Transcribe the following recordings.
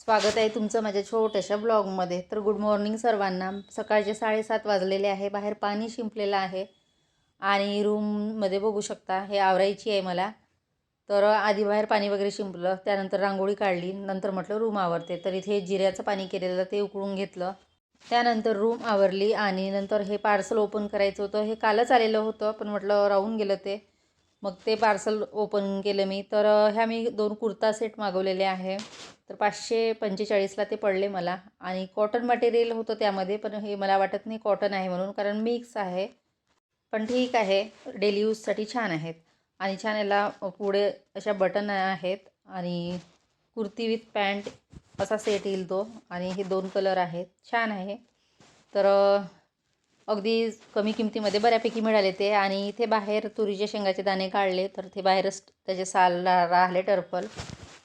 स्वागत आहे तुमचं माझ्या छोट्याशा ब्लॉगमध्ये. तर गुड मॉर्निंग सर्वांना. सकाळचे साडेसात वाजलेले आहे. बाहेर पाणी शिंपलेलं आहे. आणि रूममध्ये बघू शकता हे आवरायची आहे मला. तर आधी बाहेर पाणी वगैरे शिंपलं त्यानंतर रांगोळी काढली नंतर म्हटलं रूम आवरते. तर इथे जिऱ्याचं पाणी केलेलं ते उकळून घेतलं. त्यानंतर रूम आवरली आणि नंतर हे पार्सल ओपन करायचं होतं. हे कालच आलेलं होतं पण म्हटलं राहून गेलं ते. मग ते पार्सल ओपन केलं मी. तर ह्या मी दोन कुर्ता सेट मागवलेले आहे. तर पाचशे पंचेचाळीसला ते पडले मला. आणि कॉटन मटेरियल होतं त्यामध्ये पण हे मला वाटत नाही कॉटन आहे म्हणून कारण मिक्स आहे. पण ठीक आहे. डेली यूजसाठी छान आहेत. आणि छान याला पुढे अशा बटन आहेत. आणि कुर्ती विथ पॅन्ट असा सेट येईल तो. आणि हे दोन कलर आहेत. छान आहे. तर अगदी कमी किमतीमध्ये बऱ्यापैकी मिळाले ते. आणि इथे बाहेर तुरीचे शेंगाचे दाणे काढले तर ते बाहेरच त्याचे साल राहिले टर्फल.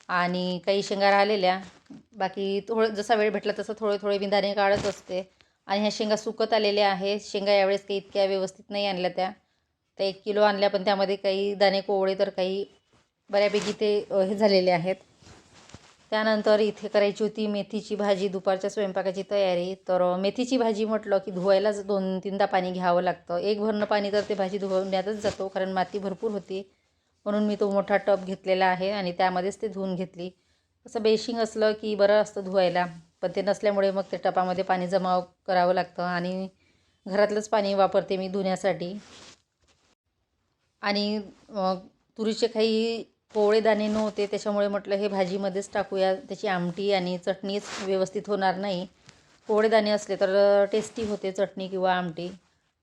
आणि काही शेंगा राहिलेल्या. बाकी थोडं जसा वेळ भेटला तसं थोडे थोडे मी दाणे काढत असते. आणि ह्या शेंगा सुकत आलेल्या आहेत. शेंगा यावेळेस काही इतक्या व्यवस्थित नाही आणल्या त्या. त्या एक किलो आणल्या पण त्यामध्ये काही दाणे कोवळे तर काही बऱ्यापैकी ते हे झालेले आहेत. त्यानंतर इथे करायची होती मेथीची भाजी दुपारच्या स्वयंपाकाची तयारी. तर मेथीची भाजी म्हटलं की धुवायलाच दोन तीनदा पाणी घ्यावं लागतं. एक भरणं पाणी तर ते भाजी धुवण्यातच जातो कारण माती भरपूर होती. म्हणून मी तो मोठा टब घेतलेला आहे आणि त्यामध्येच ते धुवून घेतली. असं बेशिंग असलं की बरं असतं धुवायला पण ते नसल्यामुळे मग ते टपामध्ये पाणी जमा करावं लागतं आणि घरातलंच पाणी वापरते मी धुण्यासाठी. आणि तुरीचे काही कोवळे दाणे नव्हते त्याच्यामुळे म्हटलं हे भाजीमध्येच टाकूया. त्याची आमटी आणि चटणीच व्यवस्थित होणार नाही. कोवळे दाणे असले तर टेस्टी होते चटणी किंवा आमटी.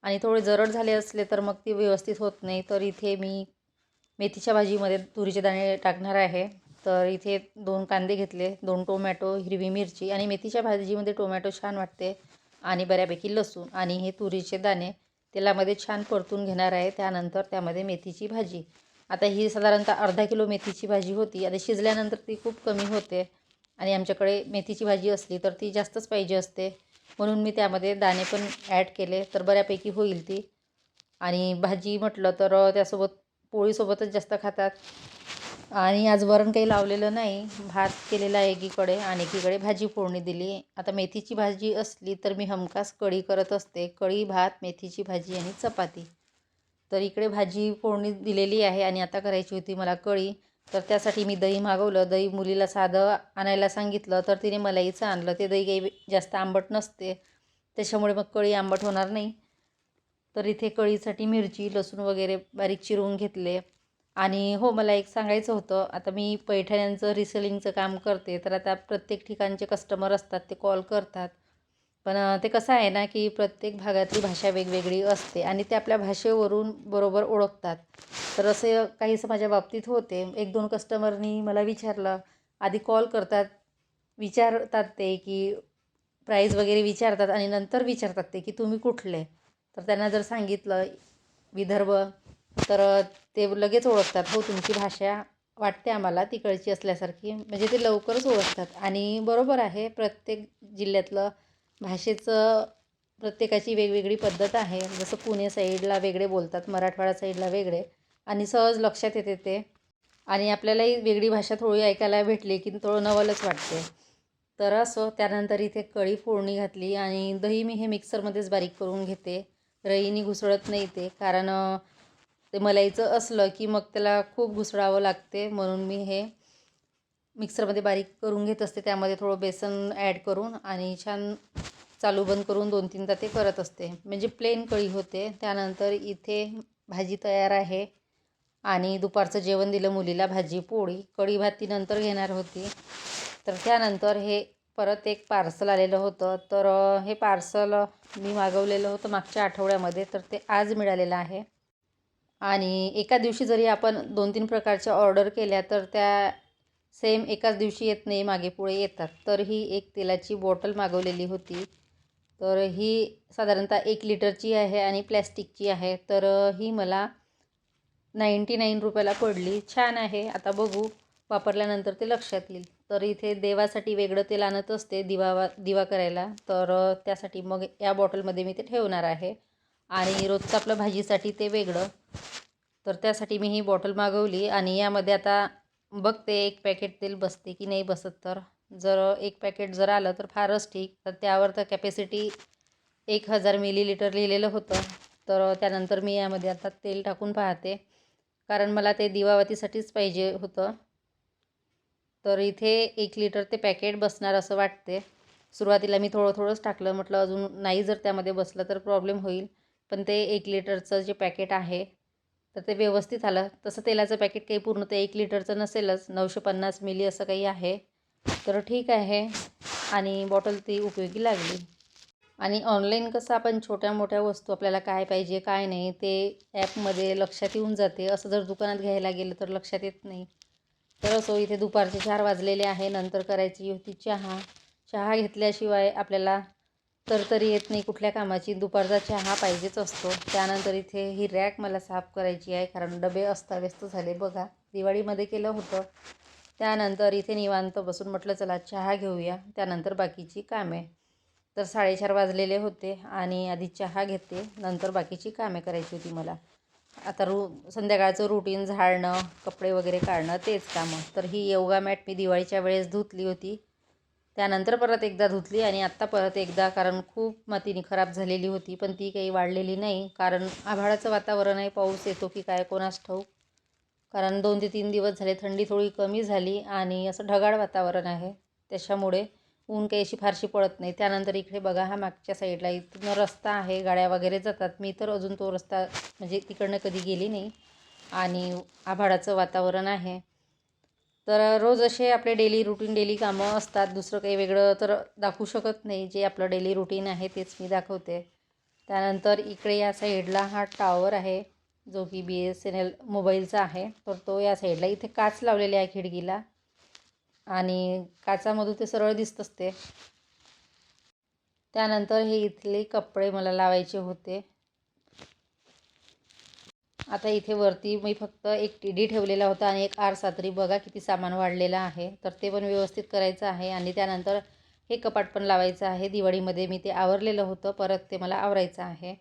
आणि थोडे जरड झाले असले तर मग ती व्यवस्थित होत नाही. तर इथे मी मेथीच्या भाजीमध्ये तुरीचे दाणे टाकणार आहे. तर इथे दोन कांदे घेतले दोन टोमॅटो हिरवी मिरची आणि मेथीच्या भाजीमध्ये टोमॅटो छान वाटते आणि बऱ्यापैकी लसूण आणि हे तुरीचे दाणे तेलामध्ये छान परतून घेणार आहे. त्यानंतर त्यामध्ये मेथीची भाजी. आता ही साधारणतः अर्धा किलो मेथीची भाजी होती. आता शिजल्यानंतर ती खूप कमी होते आणि आमच्याकडे मेथीची भाजी असली तर ती जास्तच पाहिजे असते. म्हणून मी त्यामध्ये दाणे पण ॲड केले तर बऱ्यापैकी होईल ती. आणि भाजी म्हटलं तर त्यासोबत पोळीसोबतच जास्त खातात. आणि आज वरण काही लावलेलं नाही. भात केलेला एकीकडे आणि एकीकडे भाजी फोडणी दिली. आता मेथीची भाजी असली तर मी हमखास कढी करत असते. कढी भात मेथीची भाजी आणि चपाती. तर इकडे भाजी फोडणी दिलेली आहे आणि आता करायची होती मला कळी. तर त्यासाठी मी दही मागवलं. दही मुलीला साधं आणायला सांगितलं तर तिने मलाईचं आणलं. ते दही काही जास्त आंबट नसते. त्याच्यामुळे मग कळी आंबट होणार नाही. तर इथे कळीसाठी मिरची लसूण वगैरे बारीक चिरवून घेतले. आणि हो मला एक सांगायचं होतं. आता मी पैठण्यांचं रिसेलिंगचं काम करते तर आता प्रत्येक ठिकाणचे कस्टमर असतात ते कॉल करतात. पण ते कसं आहे ना की प्रत्येक भागातली भाषा वेगवेगळी असते आणि ते आपल्या भाषेवरून बरोबर ओळखतात. तर असे काहीसं माझ्या बाबतीत होते. एक दोन कस्टमरनी मला विचारलं. आधी कॉल करतात विचारतात ते की प्राईज वगैरे विचारतात आणि नंतर विचारतात ते की तुम्ही कुठले? तर त्यांना जर सांगितलं विदर्भ तर ते लगेच ओळखतात. हो तुमची भाषा वाटते आम्हाला तिकडची असल्यासारखी. म्हणजे ते लवकरच ओळखतात. आणि बरोबर आहे प्रत्येक जिल्ह्यातलं भाषेचं प्रत्येकाची वेगवेगळी पद्धत आहे. जसं पुणे साईडला वेगळे बोलतात मराठवाडा साईडला वेगळे. आणि सहज लक्षात येते ते. आणि आपल्यालाही वेगळी भाषा थोडी ऐकायला भेटली की थोडं नवलच वाटते. तर असं त्यानंतर इथे कढी फोडणी घातली आणि दही मी हे मिक्सरमध्येच बारीक करून घेते. रईनी घुसळत नाही ते. कारण ते मलाईचं असलं की मग त्याला खूप घुसळावं लागते म्हणून मी हे मिक्सरमध्ये बारीक करून घेत असते. त्यामध्ये थोडं बेसन ॲड करून आणि छान चालू बंद करून दोन तीनदा ते करत असते. म्हणजे प्लेन कढी होते. त्यानंतर इथे भाजी तयार आहे. आणि दुपारचं जेवण दिलं मुलीला भाजी पोळी. कढी भात ती नंतर घेणार होती. तर त्यानंतर हे परत एक पार्सल आलेलं होतं. तर हे पार्सल मी मागवलेलं होतं मागच्या आठवड्यामध्ये. तर ते आज मिळालेलं आहे. आणि एका दिवशी जरी आपण दोन तीन प्रकारच्या ऑर्डर केल्या तर त्या सेम एकाच दिवशी येत नाही मागे पुढे येतात. तर ही एक तेलाची बॉटल मागवलेली होती. तर ही साधारणतः एक लिटरची आहे आणि प्लॅस्टिकची आहे. तर ही मला नाईंटी नाईन रुपयाला पडली. छान आहे. आता बघू. वापरल्यानंतर ते लक्षात येईल. तर इथे देवासाठी वेगळं तेल आणत असते दिवा दिवा करायला. तर त्यासाठी मग या बॉटलमध्ये मी ते ठेवणार आहे. आणि रोजचं आपलं भाजीसाठी ते वेगळं. तर त्यासाठी मी ही बॉटल मागवली आणि यामध्ये आता बघते एक पॅकेट तेल बसते की नाही बसत तर. जर एक पॅकेट जर आलं तर फारच ठीक. तर त्यावर तर कॅपॅसिटी एक हजार मिलीलिटर लिहिलेलं होतं. तर त्यानंतर मी यामध्ये आता तेल टाकून पाहते. कारण मला ते दिवावतीसाठीच पाहिजे होतं. तर इथे एक लिटर ते पॅकेट बसणार असं वाटते. सुरुवातीला मी थोडं थोडंच टाकलं. म्हटलं अजून नाही जर त्यामध्ये बसलं तर प्रॉब्लेम होईल. पण ते एक लिटरचं जे पॅकेट आहे तर ते व्यवस्थित आलं. तसं तेलाचं पॅकेट काही पूर्ण ते एक लिटरचं नसेलच. नऊशे पन्नास मिली असं काही आहे. तर ठीक आहे. आणि बॉटल ती उपयोगी लागली. आणि ऑनलाईन कसं आपण छोट्या मोठ्या वस्तू आपल्याला काय पाहिजे काय नाही ते ॲपमध्ये लक्षात येऊन जाते. असं जर दुकानात घ्यायला गेलं तर लक्षात येत नाही. तर असो इथे दुपारचे चार वाजलेले आहे. नंतर करायची होती चहा. चहा घेतल्याशिवाय आपल्याला तर तरी येत नाही. कुठल्या कामाची दुपारचा चहा पाहिजेच असतो. त्यानंतर इथे ही रॅक मला साफ करायची आहे कारण डबे अस्ताव्यस्त झाले बघा. दिवाळीमध्ये केलं होतं. त्यानंतर इथे निवांत बसून म्हटलं चला चहा घेऊया. त्यानंतर बाकीची कामे. तर साडेचार वाजलेले होते आणि आधी चहा घेते नंतर बाकीची कामे करायची होती मला. आता रू संध्याकाळचं रुटीन झाडणं कपडे वगैरे काढणं तेच कामं. तर ही योगा मॅट मी दिवाळीच्या वेळेस धुतली होती. त्यानंतर परत एकदा धुतली आणि आत्ता परत एकदा कारण खूप मातीने खराब झालेली होती पण ती काही वाढलेली नाही. कारण आभाळाचं वातावरण आहे पाऊस येतो की काय कोणास ठाऊक. कारण दोन ते तीन दिवस झाले थंडी थोडी कमी झाली आणि असं ढगाळ वातावरण आहे. त्याच्यामुळे ऊन काही अशी फारशी पडत नाही. त्यानंतर इकडे बघा हा मागच्या साईडला इथून रस्ता आहे गाड्या वगैरे जातात. मी तर अजून तो रस्ता म्हणजे तिकडनं कधी गेली नाही. आणि आभाळाचं वातावरण आहे. तर रोज असे आपले डेली रुटीन डेली कामं असतात. दुसरं काही वेगळं तर दाखवू शकत नाही. जे आपलं डेली रुटीन आहे तेच मी दाखवते. त्यानंतर इकडे या साईडला हा टावर आहे जो की बी एस एन एल मोबाईलचा आहे. तर तो या साईडला इथे काच लावलेली आहे खिडकीला. आणि काचामधून ते सरळ दिसत असते. त्यानंतर हे इथले कपडे मला लावायचे होते. आता इथे वरती मी फक्त एक टी डी ठेवलेला होता आणि एक आर सातरी. बघा किती सामान वाढलेलं आहे. तर ते पण व्यवस्थित करायचं आहे आणि त्यानंतर हे कपाट पण लावायचं आहे. दिवाळीमध्ये मी ते आवरलेलं होतं. परत ते मला आवरायचं आहे.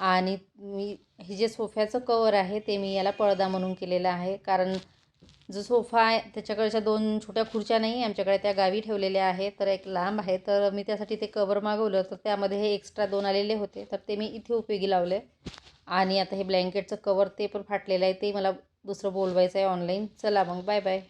आणि मी हे जे सोफ्याचं कवर आहे ते मी याला पडदा म्हणून केलेलं आहे. कारण जो सोफा आहे त्याच्याकडच्या दोन छोट्या खुर्च्या नाही आमच्याकडे त्या गावी ठेवलेल्या आहे तर एक लांब आहे. तर मी त्यासाठी ते कवर मागवलं. तर त्यामध्ये हे एक्स्ट्रा दोन आलेले होते. तर ते मी इथे उपयोगी लावले. आणि आता हे ब्लँकेटचं कवर ते पण फाटलेलं आहे ते मला दुसरं बोलवायचं आहे ऑनलाईन. चला मग बाय बाय.